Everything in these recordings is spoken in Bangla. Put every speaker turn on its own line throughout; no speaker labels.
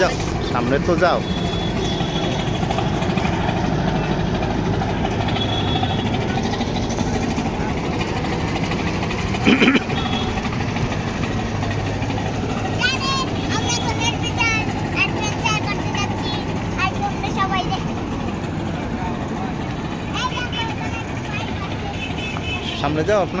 যাও সামনে তো যাও।
জানেন আমরা এখন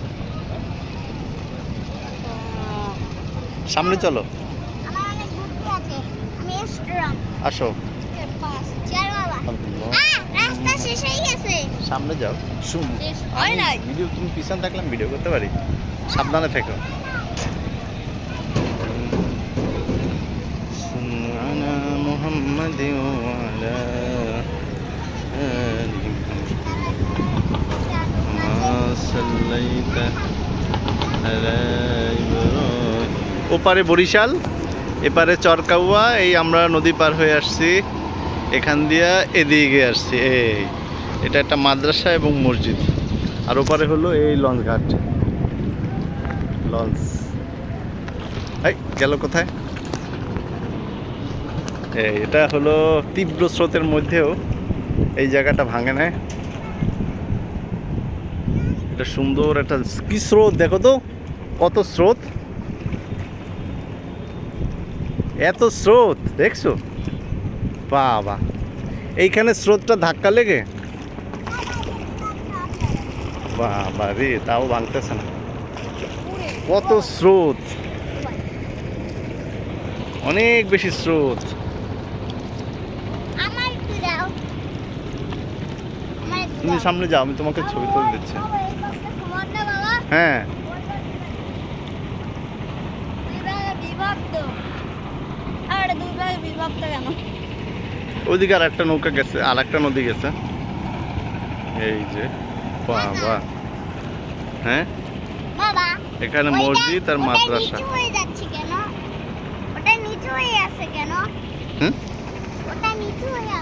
সামনে
চলো।
আসো। সামনে যাও। ভিডিও তুমি পিছন থাকলাম ভিডিও করতে পারি। সাবধানে থেকো। মুহাম্মাদি ওপারে বরিশাল, এপারে চরকাউয়া, এই আমরা নদী পার হয়ে আসছি। এখান দিয়া এদিকে আসছি, এই। এটা একটা মাদ্রাসা এবং মসজিদ। আর ওপারে হলো এই লঞ্চ ঘাট। লঞ্চ। এই, গেল কোথায়? এই, এটা হলো তীব্র স্রোতের মধ্যেও এই জায়গাটা ভাঙে নেয় এটা সুন্দর একটা কি স্রোত, দেখো তো, কত স্রোত। এত স্রোত দেখছ? বাবা। এইখানে স্রোতটা ধাক্কা লেগে? বাবা রে তাও ভাঙতেছে না। কত স্রোত। অনেক বেশি স্রোত। তুমি সামনে যাও আমি তোমাকে ছবি তুলে দিচ্ছি? হ্যাঁ।
বিভক্ত। আর এটা দুই ভাগে বিভক্ত কেন?
ওইদিকে আর একটা নৌকা গেছে আর একটা নদী গেছে এই যে বাবা হ্যাঁ এখানে মসজিদ আর মাদ্রাসা
কেন? ওটা নিচু হয়ে আছে কেন?
হুম?
ওটা নিচু হয়ে?